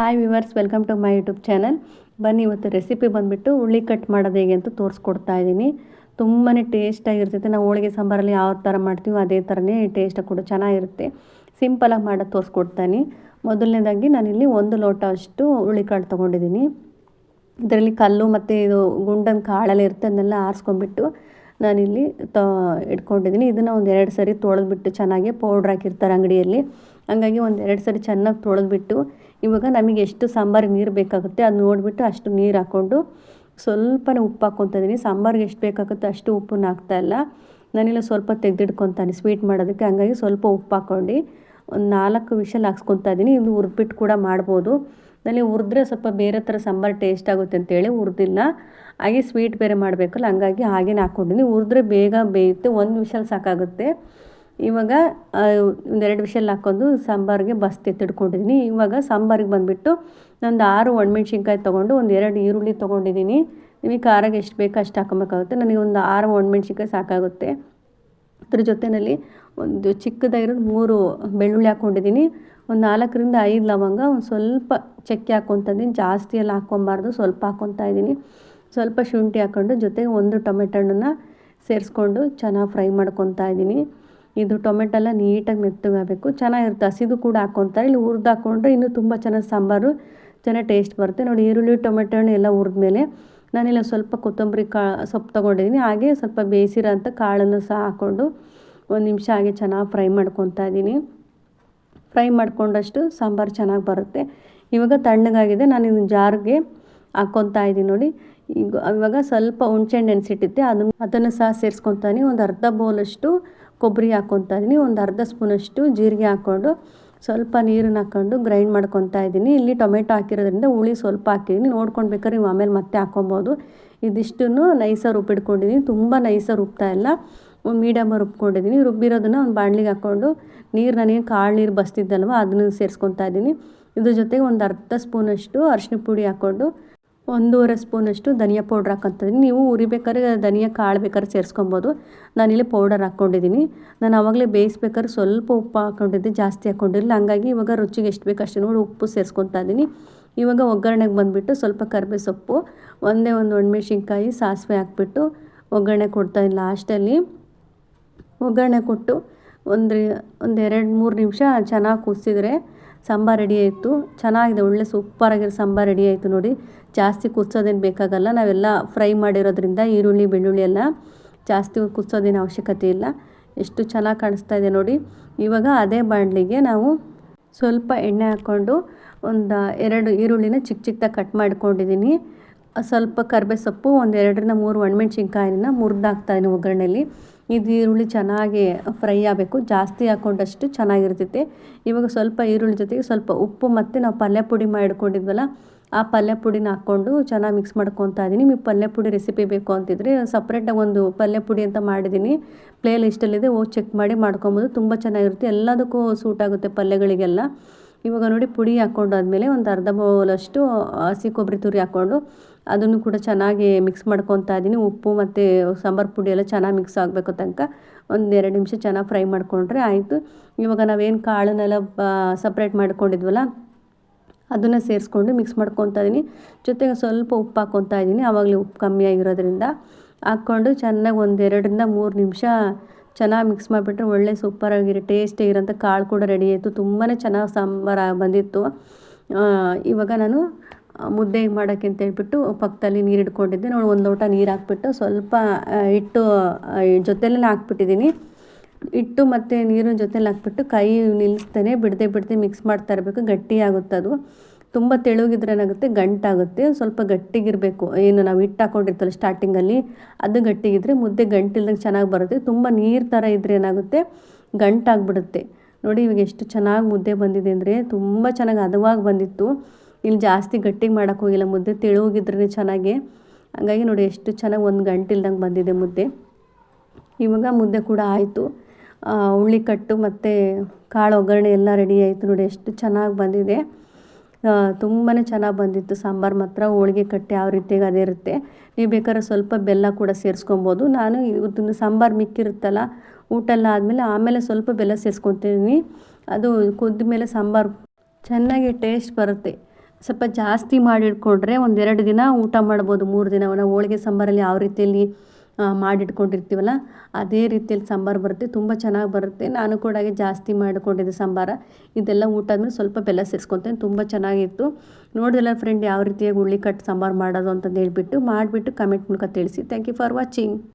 Hi viewers welcome to my YouTube channel ಬನ್ನಿ, ಇವತ್ತು recipe ಬಂದುಬಿಟ್ಟು ಹುಳಿ ಕಟ್ ಮಾಡೋದು ಹೇಗೆ ಅಂತ ತೋರಿಸ್ಕೊಡ್ತಾ ಇದ್ದೀನಿ. ತುಂಬಾ ಟೇಸ್ಟಾಗಿರ್ತೈತೆ ನಾವು ಹೋಳಿಗೆ ಸಾಂಬಾರಲ್ಲಿ ಯಾವ ಥರ ಮಾಡ್ತೀವೋ ಅದೇ ಥರನೇ ಟೇಸ್ಟಾಗಿ ಕೂಡ ಚೆನ್ನಾಗಿರುತ್ತೆ. ಸಿಂಪಲಾಗಿ ಮಾಡೋದು ತೋರಿಸ್ಕೊಡ್ತಾನೆ. ಮೊದಲನೇದಾಗಿ ನಾನಿಲ್ಲಿ ಒಂದು ಲೋಟ ಅಷ್ಟು ಹುಳಿಕಾಳು ತೊಗೊಂಡಿದ್ದೀನಿ. ಇದರಲ್ಲಿ ಕಲ್ಲು ಮತ್ತು ಇದು ಗುಂಡನ ಕಾಳೆಲ್ಲ ಇರುತ್ತೆ, ಅದನ್ನೆಲ್ಲ ಆರಿಸ್ಕೊಂಡ್ಬಿಟ್ಟು ನಾನಿಲ್ಲಿ ತ, ಇಟ್ಕೊಂಡಿದ್ದೀನಿ. ಇದನ್ನು ಒಂದು ಎರಡು ಸರಿ ತೊಳೆದ್ಬಿಟ್ಟು ಚೆನ್ನಾಗಿ ಪೌಡ್ರ್ ಹಾಕಿರ್ತಾರೆ ಅಂಗಡಿಯಲ್ಲಿ. ಹಂಗಾಗಿ ಒಂದು ಎರಡು ಸರಿ ಚೆನ್ನಾಗಿ ತೊಳೆದ್ಬಿಟ್ಟು ಇವಾಗ ನಮಗೆ ಎಷ್ಟು ಸಾಂಬಾರು ನೀರು ಬೇಕಾಗುತ್ತೆ ಅದು ನೋಡಿಬಿಟ್ಟು ಅಷ್ಟು ನೀರು ಹಾಕ್ಕೊಂಡು ಸ್ವಲ್ಪನೇ ಉಪ್ಪು ಹಾಕ್ಕೊತಾ ಇದ್ದೀನಿ ಸಾಂಬಾರಿಗೆ ಎಷ್ಟು ಬೇಕಾಗುತ್ತೆ ಅಷ್ಟು ಉಪ್ಪನ್ನ ಹಾಕ್ತಾಯಿಲ್ಲ ನಾನಿಲ್ಲ ಸ್ವಲ್ಪ ತೆಗೆದಿಟ್ಕೊತಾನೆ ಸ್ವೀಟ್ ಮಾಡೋದಕ್ಕೆ ಹಂಗಾಗಿ ಸ್ವಲ್ಪ ಉಪ್ಪು ಹಾಕ್ಕೊಂಡು. ಒಂದು ನಾಲ್ಕು ವಿಷಲ್ ಹಾಕ್ಸ್ಕೊತಾ ಇದ್ದೀನಿ ಇದು ಹುರಿದ್ಬಿಟ್ಟು ಕೂಡ ಮಾಡ್ಬೋದು. ನನಗೆ ಹುರಿದ್ರೆ ಸ್ವಲ್ಪ ಬೇರೆ ಥರ ಸಾಂಬಾರು ಟೇಸ್ಟ್ ಆಗುತ್ತೆ ಅಂತೇಳಿ ಹುರಿದಿಲ್ಲ. ಹಾಗೆ ಸ್ವೀಟ್ ಬೇರೆ ಮಾಡಬೇಕಲ್ಲ, ಹಂಗಾಗಿ ಹಾಗೇನೆ ಹಾಕ್ಕೊಂಡಿದ್ದೀನಿ ಹುರಿದ್ರೆ ಬೇಗ ಬೇಯುತ್ತೆ. ಒಂದು ವಿಷಲ್ ಸಾಕಾಗುತ್ತೆ. ಇವಾಗ ಒಂದೆರಡು ವಿಷಲ್ ಹಾಕ್ಕೊಂಡು ಸಾಂಬಾರಿಗೆ ಬಸ್ತಿ ಎತ್ತಿಡ್ಕೊಂಡಿದ್ದೀನಿ ಇವಾಗ ಸಾಂಬಾರಿಗೆ ಬಂದುಬಿಟ್ಟು ನಂದು ಆರು ಒಣಮೆಣ್ಸಿನ್ಕಾಯಿ ತೊಗೊಂಡು ಒಂದು ಎರಡು ಈರುಳ್ಳಿ ತೊಗೊಂಡಿದ್ದೀನಿ ನಿಮಗೆ ಖಾರಾಗ ಎಷ್ಟು ಬೇಕೋ ಅಷ್ಟು ಹಾಕೊಬೇಕಾಗುತ್ತೆ ನನಗೆ ಒಂದು ಆರು ಒಣಮೆಣ್ಸಿನ್ಕಾಯಿ ಸಾಕಾಗುತ್ತೆ. ಅದ್ರ ಜೊತೆಯಲ್ಲಿ ಒಂದು ಚಿಕ್ಕದಾಗಿರೋದು ಮೂರು ಬೆಳ್ಳುಳ್ಳಿ ಹಾಕ್ಕೊಂಡಿದ್ದೀನಿ ಒಂದು ನಾಲ್ಕರಿಂದ ಐದು ಲವಂಗ, ಒಂದು ಸ್ವಲ್ಪ ಚಕ್ಕೆ ಹಾಕ್ಕೊತಿದ್ದೀನಿ ಜಾಸ್ತಿ ಎಲ್ಲ ಹಾಕ್ಕೊಬಾರ್ದು, ಸ್ವಲ್ಪ ಹಾಕ್ಕೊತಾ ಇದ್ದೀನಿ ಸ್ವಲ್ಪ ಶುಂಠಿ ಹಾಕ್ಕೊಂಡು ಜೊತೆಗೆ ಒಂದು ಟೊಮೆಟೊ ಹಣ್ಣನ್ನು ಸೇರಿಸ್ಕೊಂಡು ಚೆನ್ನಾಗಿ ಫ್ರೈ ಮಾಡ್ಕೊತಾ ಇದ್ದೀನಿ ಇದು ಟೊಮೆಟೊ ಎಲ್ಲ ನೀಟಾಗಿ ಮೆತ್ತಗಾಗಬೇಕು. ಚೆನ್ನಾಗಿರುತ್ತೆ. ಹಸಿದು ಕೂಡ ಹಾಕ್ಕೊತಾರೆ. ಇಲ್ಲಿ ಹುರಿದು ಹಾಕ್ಕೊಂಡ್ರೆ ಇನ್ನೂ ತುಂಬ ಚೆನ್ನಾಗಿ ಸಾಂಬಾರು, ಚೆನ್ನಾಗಿ ಟೇಸ್ಟ್ ಬರುತ್ತೆ. ನೋಡಿ ಈರುಳ್ಳಿ, ಟೊಮೆಟೊ ಹಣ್ಣು ಎಲ್ಲ ಹುರಿದ್ಮೇಲೆ ನಾನಿಲ್ಲ ಸ್ವಲ್ಪ ಕೊತ್ತಂಬರಿ ಕಾ, ಸೊಪ್ಪು ತೊಗೊಂಡಿದ್ದೀನಿ ಹಾಗೆ ಸ್ವಲ್ಪ ಬೇಯಿಸಿರೋ ಅಂಥ ಕಾಳನ್ನು ಸಹ ಹಾಕ್ಕೊಂಡು ಒಂದು ನಿಮಿಷ ಹಾಗೆ ಚೆನ್ನಾಗಿ ಫ್ರೈ ಮಾಡ್ಕೊತಾ ಇದ್ದೀನಿ. ಫ್ರೈ ಮಾಡ್ಕೊಂಡಷ್ಟು ಸಾಂಬಾರು ಚೆನ್ನಾಗಿ ಬರುತ್ತೆ. ಇವಾಗ ತಣ್ಣಗಾಗಿದೆ. ನಾನು ಇದನ್ನು ಜಾರ್ಗೆ ಹಾಕ್ಕೊತಾ ಇದ್ದೀನಿ ನೋಡಿ. ಈಗ, ಇವಾಗ ಸ್ವಲ್ಪ ಹುಣ್ಸೆಹಣ್ಣು ನೆನೆಸಿಟ್ಟಿದ್ದೆ. ಅದನ್ನು ಅದನ್ನು ಸಹ ಸೇರಿಸ್ಕೊತಾನೆ ಒಂದು ಅರ್ಧ ಬೌಲಷ್ಟು ಕೊಬ್ಬರಿ ಹಾಕ್ಕೊತಾ ಇದ್ದೀನಿ ಒಂದು ಅರ್ಧ ಸ್ಪೂನಷ್ಟು ಜೀರಿಗೆ ಹಾಕ್ಕೊಂಡು ಸ್ವಲ್ಪ ನೀರನ್ನು ಹಾಕ್ಕೊಂಡು ಗ್ರೈಂಡ್ ಮಾಡ್ಕೊತಾ ಇದ್ದೀನಿ ಇಲ್ಲಿ ಟೊಮೆಟೊ ಹಾಕಿರೋದ್ರಿಂದ ಹುಳಿ ಸ್ವಲ್ಪ ಹಾಕಿದ್ದೀನಿ ನೋಡ್ಕೊಂಡು ಬೇಕಾದ್ರೆ ನೀವು ಆಮೇಲೆ ಮತ್ತೆ ಹಾಕ್ಕೊಬೋದು ಇದಿಷ್ಟನ್ನು ನೈಸಾಗಿ ರುಬ್ಬಿಟ್ಕೊಂಡಿದ್ದೀನಿ ತುಂಬ ನೈಸಾಗಿ ರುಬ್ತಾ ಇಲ್ಲ. ಮೀಡಿಯಮ್ ರುಬ್ಕೊಂಡಿದ್ದೀನಿ ರುಬ್ಬಿರೋದನ್ನು ಒಂದು ಬಾಣಲಿಗೆ ಹಾಕ್ಕೊಂಡು ನೀರು ನನಗೆ ಕಾಳು ನೀರು ಬಸ್ತಿದ್ದಲ್ವ, ಅದನ್ನು ಸೇರಿಸ್ಕೊತಾ ಇದ್ದೀನಿ ಇದ್ರ ಜೊತೆಗೆ ಒಂದು ಅರ್ಧ ಸ್ಪೂನಷ್ಟು ಅರಿಶಿನ ಪುಡಿ ಹಾಕ್ಕೊಂಡು ಒಂದೂವರೆ ಸ್ಪೂನಷ್ಟು ಧನಿಯಾ ಪೌಡ್ರ್ ಹಾಕ್ಕೊತಿದ್ದೀನಿ ನೀವು ಉರಿಬೇಕಾದ್ರೆ ಧನಿಯಾ, ಕಾಳು ಬೇಕಾದ್ರೆ ಸೇರಿಸ್ಕೊಬೋದು. ನಾನಿಲ್ಲಿ ಪೌಡರ್ ಹಾಕ್ಕೊಂಡಿದ್ದೀನಿ. ನಾನು ಆವಾಗಲೇ ಬೇಯಿಸ್ಬೇಕಾದ್ರೆ ಸ್ವಲ್ಪ ಉಪ್ಪು ಹಾಕ್ಕೊಂಡಿದ್ದೆ, ಜಾಸ್ತಿ ಹಾಕ್ಕೊಂಡಿರಲಿಲ್ಲ. ಹಂಗಾಗಿ ಇವಾಗ ರುಚಿಗೆ ಎಷ್ಟು ಬೇಕು ಅಷ್ಟು ನೋಡಿ ಉಪ್ಪು ಸೇರಿಸ್ಕೊತಾ ಇದ್ದೀನಿ. ಇವಾಗ ಒಗ್ಗರಣೆಗೆ ಬಂದುಬಿಟ್ಟು ಸ್ವಲ್ಪ ಕರಿಬೆ ಸೊಪ್ಪು ಒಂದೇ ಒಂದು ಒಣಮೆಣ್ಸಿನ್ಕಾಯಿ, ಸಾಸಿವೆ ಹಾಕ್ಬಿಟ್ಟು ಒಗ್ಗರಣೆ ಕೊಡ್ತಾಯಿದ್ದೀನಿ ಲಾಸ್ಟಲ್ಲಿ. ಒಗ್ಗರಣೆ ಕೊಟ್ಟು ಒಂದು ಒಂದು ಎರಡು, ಮೂರು ನಿಮಿಷ ಚೆನ್ನಾಗಿ ಕುದಿಸಿದ್ರೆ ಸಾಂಬಾರು ರೆಡಿ ಆಯಿತು. ಚೆನ್ನಾಗಿದೆ, ಒಳ್ಳೆ ಸೂಪರಾಗಿರೋ ಸಾಂಬಾರು ರೆಡಿ ಆಯಿತು ನೋಡಿ. ಜಾಸ್ತಿ ಕುದಿಸೋದೇನು ಬೇಕಾಗಲ್ಲ. ನಾವೆಲ್ಲ ಫ್ರೈ ಮಾಡಿರೋದ್ರಿಂದ ಈರುಳ್ಳಿ, ಬೆಳ್ಳುಳ್ಳಿ ಎಲ್ಲ ಜಾಸ್ತಿ ಕುದಿಸೋದೇನು ಅವಶ್ಯಕತೆ ಇಲ್ಲ. ಎಷ್ಟು ಚೆನ್ನಾಗಿ ಕಾಣಿಸ್ತಾ ಇದೆ ನೋಡಿ. ಇವಾಗ ಅದೇ ಬಾಣಲಿಗೆ ನಾವು ಸ್ವಲ್ಪ ಎಣ್ಣೆ ಹಾಕ್ಕೊಂಡು ಒಂದು ಎರಡು ಈರುಳ್ಳಿನ ಚಿಕ್ಕ ಚಿಕ್ಕದಾಗಿ ಕಟ್ ಮಾಡ್ಕೊಂಡಿದ್ದೀನಿ ಸ್ವಲ್ಪ ಕರ್ಬೆ ಸೊಪ್ಪು ಒಂದು ಎರಡರಿಂದ ಮೂರು ಒಣಮೆಣ್ಸಿನ್ಕಾಯಿನ ಮುರಿದು ಹಾಕ್ತಾಯಿದ್ದೀನಿ ಒಗ್ಗರಣೆಯಲ್ಲಿ ಇದು ಈರುಳ್ಳಿ ಚೆನ್ನಾಗಿ ಫ್ರೈ ಆಗಬೇಕು. ಜಾಸ್ತಿ ಹಾಕ್ಕೊಂಡಷ್ಟು ಚೆನ್ನಾಗಿರ್ತೈತೆ ಇವಾಗ ಸ್ವಲ್ಪ ಈರುಳ್ಳಿ ಜೊತೆಗೆ ಸ್ವಲ್ಪ ಉಪ್ಪು ಮತ್ತು ನಾವು ಪಲ್ಯ ಪುಡಿ ಮಾಡಿಕೊಂಡಿದ್ವಲ್ಲ ಆ ಪಲ್ಯ ಪುಡಿನ ಹಾಕ್ಕೊಂಡು ಚೆನ್ನಾಗಿ ಮಿಕ್ಸ್ ಮಾಡ್ಕೊತಾ ಇದ್ದೀನಿ ನಿಮಗೆ ಪಲ್ಯ ಪುಡಿ ರೆಸಿಪಿ ಬೇಕು ಅಂತಿದ್ರೆ ಸಪ್ರೇಟಾಗಿ ಒಂದು ಪಲ್ಯ ಪುಡಿ ಅಂತ ಮಾಡಿದ್ದೀನಿ ಪ್ಲೇ ಲಿಸ್ಟಲ್ಲಿದೆ ಹೋಗಿ ಚೆಕ್ ಮಾಡಿ ಮಾಡ್ಕೊಬೋದು. ತುಂಬ ಚೆನ್ನಾಗಿರುತ್ತೆ. ಎಲ್ಲದಕ್ಕೂ ಸೂಟ್ ಆಗುತ್ತೆ ಪಲ್ಯಗಳಿಗೆಲ್ಲ. ಇವಾಗ ನೋಡಿ ಪುಡಿ ಹಾಕ್ಕೊಂಡಾದ್ಮೇಲೆ ಒಂದು ಅರ್ಧ ಬೌಲಷ್ಟು ಹಸಿ ಕೊಬ್ಬರಿ ತುರಿ ಹಾಕ್ಕೊಂಡು ಅದನ್ನು ಕೂಡ ಚೆನ್ನಾಗಿ ಮಿಕ್ಸ್ ಮಾಡ್ಕೊತಾ ಇದ್ದೀನಿ ಉಪ್ಪು ಮತ್ತು ಸಾಂಬಾರು ಪುಡಿ ಎಲ್ಲ ಚೆನ್ನಾಗಿ ಮಿಕ್ಸ್ ಆಗಬೇಕು ತನಕ. ಒಂದು ಎರಡು ನಿಮಿಷ ಚೆನ್ನಾಗಿ ಫ್ರೈ ಮಾಡಿಕೊಂಡ್ರೆ ಆಯಿತು. ಇವಾಗ ನಾವೇನು ಕಾಳನ್ನೆಲ್ಲ ಸಪ್ರೇಟ್ ಮಾಡ್ಕೊಂಡಿದ್ವಲ್ಲ ಅದನ್ನು ಸೇರಿಸ್ಕೊಂಡು ಮಿಕ್ಸ್ ಮಾಡ್ಕೊತ ಇದ್ದೀನಿ ಜೊತೆಗೆ ಸ್ವಲ್ಪ ಉಪ್ಪು ಹಾಕ್ಕೊತಾ ಇದ್ದೀನಿ ಆವಾಗಲೇ ಉಪ್ಪು ಕಮ್ಮಿ ಆಗಿರೋದ್ರಿಂದ. ಹಾಕ್ಕೊಂಡು ಚೆನ್ನಾಗಿ ಒಂದೆರಡರಿಂದ ಮೂರು ನಿಮಿಷ ಚೆನ್ನಾಗಿ ಮಿಕ್ಸ್ ಮಾಡಿಬಿಟ್ರೆ ಒಳ್ಳೆ ಸೂಪರಾಗಿರೋ ಟೇಸ್ಟಿಗಿರೋಂಥ ಕಾಳು ಕೂಡ ರೆಡಿ ಆಯಿತು. ತುಂಬಾ ಚೆನ್ನಾಗಿ ಸಾಂಬಾರು ಬಂದಿತ್ತು. ಇವಾಗ ನಾನು ಮುದ್ದೆ ಮಾಡೋಕ್ಕೆ ಅಂತ ಹೇಳ್ಬಿಟ್ಟು ಪಕ್ಕದಲ್ಲಿ ನೀರು ಇಟ್ಕೊಂಡಿದ್ದೆ ನೋಡಿ, ಒಂದು ಲೋಟ ನೀರು ಹಾಕ್ಬಿಟ್ಟು ಸ್ವಲ್ಪ ಹಿಟ್ಟು ಜೊತೆಲೇ ಹಾಕ್ಬಿಟ್ಟಿದ್ದೀನಿ ಹಿಟ್ಟು ಮತ್ತು ನೀರಿನ ಜೊತೆಲಿ ಹಾಕ್ಬಿಟ್ಟು ಕೈ ನಿಲ್ಲಿಸ್ತಾನೆ, ಬಿಡದೆ ಬಿಡದೆ ಮಿಕ್ಸ್ ಮಾಡ್ತಾ ಇರಬೇಕು. ಗಟ್ಟಿ ಆಗುತ್ತೆ ಅದು. ತುಂಬ ತೆಳುಗಿದ್ರೆ ಏನಾಗುತ್ತೆ? ಗಂಟಾಗುತ್ತೆ. ಸ್ವಲ್ಪ ಗಟ್ಟಿಗಿರಬೇಕು. ಏನು ನಾವು ಹಿಟ್ಟು ಹಾಕ್ಕೊಂಡಿರ್ತಲ್ಲ ಸ್ಟಾರ್ಟಿಂಗಲ್ಲಿ ಅದು ಗಟ್ಟಿಗಿದ್ರೆ ಮುದ್ದೆ ಗಂಟಿಲ್ದಂಗೆ ಚೆನ್ನಾಗಿ ಬರುತ್ತೆ. ತುಂಬ ನೀರು ಥರ ಇದ್ದರೆ ಏನಾಗುತ್ತೆ? ಗಂಟಾಗ್ಬಿಡುತ್ತೆ. ನೋಡಿ ಇವಾಗ ಎಷ್ಟು ಚೆನ್ನಾಗಿ ಮುದ್ದೆ ಬಂದಿದೆ ಅಂದರೆ ತುಂಬ ಚೆನ್ನಾಗಿ ಹದವಾಗಿ ಬಂದಿತ್ತು. ಇಲ್ಲಿ ಜಾಸ್ತಿ ಗಟ್ಟಿಗೆ ಮಾಡೋಕ್ಕೆ ಹೋಗಿಲ್ಲ. ಮುದ್ದೆ ತೆಳುಗಿದ್ರೇ ಚೆನ್ನಾಗಿ. ಹಾಗಾಗಿ ನೋಡಿ ಎಷ್ಟು ಚೆನ್ನಾಗಿ ಒಂದು ಗಂಟಿಲ್ದಂಗೆ ಬಂದಿದೆ ಮುದ್ದೆ. ಇವಾಗ ಮುದ್ದೆ ಕೂಡ ಆಯಿತು. ಕಟ್ಟು ಮತ್ತು ಕಾಳು ಒಗ್ಗರಣೆ ಎಲ್ಲ ರೆಡಿ ಆಯಿತು ನೋಡಿ, ಎಷ್ಟು ಚೆನ್ನಾಗಿ ಬಂದಿದೆ. ತುಂಬಾ ಚೆನ್ನಾಗಿ ಬಂದಿತ್ತು ಸಾಂಬಾರು. ಮಾತ್ರ ಹೋಳಿಗೆ ಕಟ್ಟು ಯಾವ ರೀತಿಯಾಗಿ ಅದೇ ಇರುತ್ತೆ. ನೀವು ಬೇಕಾದ್ರೆ ಸ್ವಲ್ಪ ಬೆಲ್ಲ ಕೂಡ ಸೇರಿಸ್ಕೊಬೋದು. ನಾನು ಇವತ್ತಿನ ಸಾಂಬಾರು ಮಿಕ್ಕಿರುತ್ತಲ್ಲ ಊಟ ಎಲ್ಲ ಆದಮೇಲೆ ಆಮೇಲೆ ಸ್ವಲ್ಪ ಬೆಲ್ಲ ಸೇರಿಸ್ಕೊತೀನಿ. ಅದು ಕುದ್ದ ಮೇಲೆ ಸಾಂಬಾರು ಚೆನ್ನಾಗಿ ಟೇಸ್ಟ್ ಬರುತ್ತೆ. ಸ್ವಲ್ಪ ಜಾಸ್ತಿ ಮಾಡಿಟ್ಕೊಂಡ್ರೆ ಒಂದೆರಡು ದಿನ ಊಟ ಮಾಡ್ಬೋದು. ಮೂರು ದಿನ, ಹೋಳಿಗೆ ಸಾಂಬಾರಲ್ಲಿ ಯಾವ ರೀತಿಯಲ್ಲಿ ಮಾಡಿಟ್ಕೊಂಡಿರ್ತೀವಲ್ಲ, ಅದೇ ರೀತಿಯಲ್ಲಿ ಸಾಂಬಾರು ಬರುತ್ತೆ, ತುಂಬ ಚೆನ್ನಾಗಿ ಬರುತ್ತೆ. ನಾನು ಕೂಡ ಹಾಗೆ ಜಾಸ್ತಿ ಮಾಡಿಕೊಂಡಿದ್ದೆ ಸಾಂಬಾರು. ಇದೆಲ್ಲ ಊಟ ಆದಮೇಲೆ ಸ್ವಲ್ಪ ಬೆಲ್ಲ ಸೇರಿಸ್ಕೊತೇನೆ, ತುಂಬ ಚೆನ್ನಾಗಿತ್ತು. ನೋಡಿದೆಲ್ಲ ಫ್ರೆಂಡ್ ಯಾವ ರೀತಿಯಾಗಿ ಹುಳಿ ಕಟ್ಟು ಸಾಂಬಾರು ಮಾಡೋದು ಅಂತಂದು ಹೇಳ್ಬಿಟ್ಟು, ಮಾಡಿಬಿಟ್ಟು ಕಮೆಂಟ್ ಮೂಲಕ ತಿಳಿಸಿ. Thank you for watching